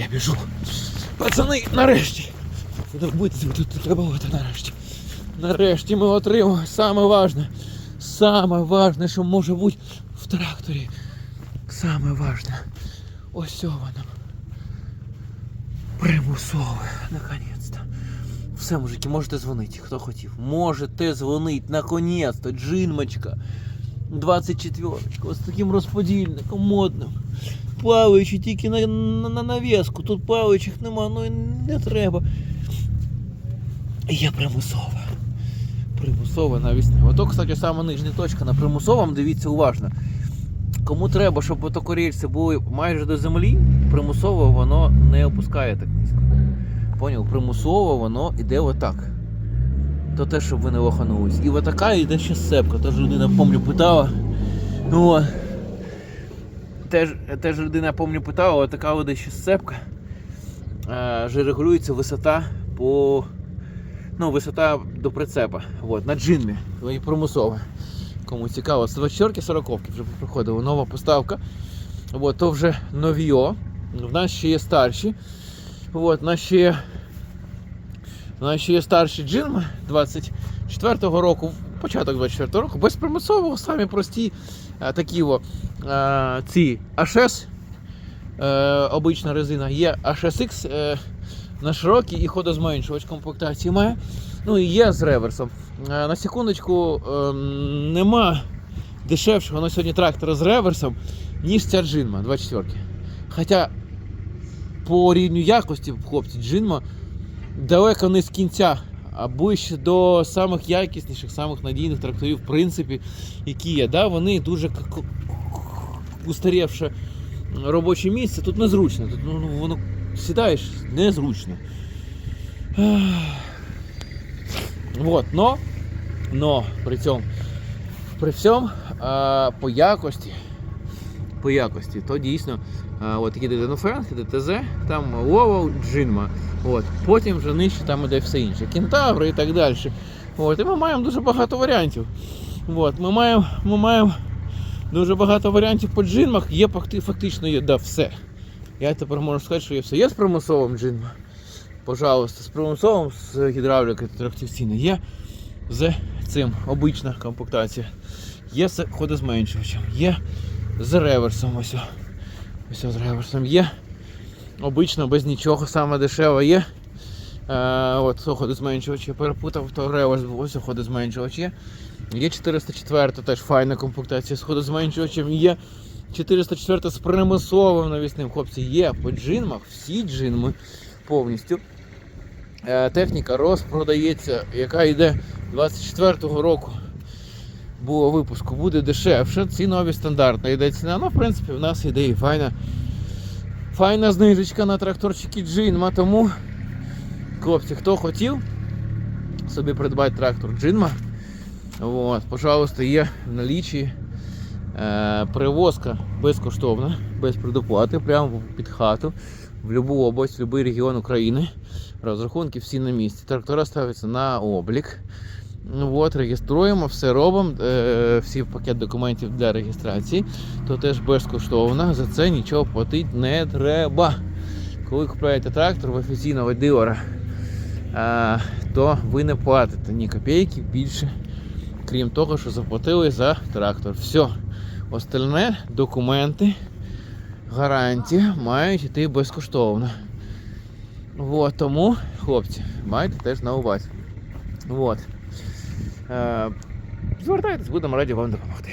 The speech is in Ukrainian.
Я біжу. Пацани, нарешті. Добитися тут треба бути нарешті. Нарешті ми отримали саме важне. Саме важне, що може бути в тракторі. Саме важне. Ось воно. Примусове, наконець-то. Все, мужики, можете дзвонити, хто хотів. Можете дзвонити, наконець-то, джинмочка. 24 ось таким розподільником модним. Плаваючи тільки на, на, на навіску. Тут плаваючих нема, ну і не треба. І Я примусова. Примусова навісне. Ото, кстати, сама нижня точка на примусовому, дивіться уважно. Кому треба, щоб ото були майже до землі, примусово воно не опускає так низько. Поняв? Примусово воно йде отак. То те, щоб ви не лоханулись. І отака йде ще сцепка. Тож людина, помню, питала. Ну. Теж, теж людина, помню, питала, отака йде ще сцепка. Е, Же регулюється висота по. Ну, висота до прицепа. От, на джинмі. І примусово. Кому цікаво, 24 40 вже приходила нова поставка. От, то вже новіо. В нас ще є старші. От, в нас ще є, в нас ще є старші джинми 24-го року, початок 24-го року, без примусового, самі прості такі о, ці HS, е, обична резина, є HSX е, на широкій і ходозменшувач комплектації має. Ну і є з реверсом. Е, на секундочку, е, нема дешевшого на сьогодні трактора з реверсом, ніж ця джинма 24 Хоча по рівню якості, хлопці, джинма далеко не з кінця, ближче до самих якісніших, самих надійних тракторів, в принципі, які є. Да, вони дуже устарівше робоче місце. Тут незручно. Тут ну, воно сідаєш незручно. Вот, но, но при цьому, при всьому по якості, по якості, то дійсно, а, от їде Денофренк, ДТЗ, там Лово, Джинма. От. Потім вже нижче там іде все інше. Кентаври і так далі. От. І ми маємо дуже багато варіантів. От. Ми маємо, ми маємо дуже багато варіантів по джинмах, є фактично є да, все. Я тепер можу сказати, що є все. Є з примусовим джинма. Пожалуйста, з примусовим, з гідравлікою трактивційною. Є з цим обична комплектація. Є з ходозменшувачем, є з реверсом. Ось, ось з реверсом є. Обично без нічого, саме дешево є. Е, от ходозменшувач, я перепутав, то реверс був, ось ходозменшувач є. Є 404 теж файна комплектація з ходозменшувачем. Є 404 з примусовим навісним. Хлопці, є по джинмах, всі джинми повністю. Е, Техніка розпродається, яка йде 24-го року. Було випуску, буде дешевше. Ці нові стандартна йде ціна. Ну, в принципі, в нас іде і файна. Файна знижечка на тракторчики Джинма. Тому, хлопці, хто хотів собі придбати трактор Джинма, от, пожалуйста, є в налічі. Е, Перевозка безкоштовна, без предоплати, прямо під хату, в будь-яку область, в будь-який регіон України. Розрахунки всі на місці. Трактора ставляться на облік. Ну, От, реєструємо, все робимо, е, всі пакет документів для реєстрації, то теж безкоштовно. За це нічого платити не треба. Коли купуєте трактор в офіційного дилера, е, то ви не платите ні копійки більше, крім того, що заплатили за трактор. Все. Остальне документи, гарантії мають йти безкоштовно. Вот, тому, хлопці, майте теж на увазі. Вот. Е, звертайтесь, будемо раді вам допомогти.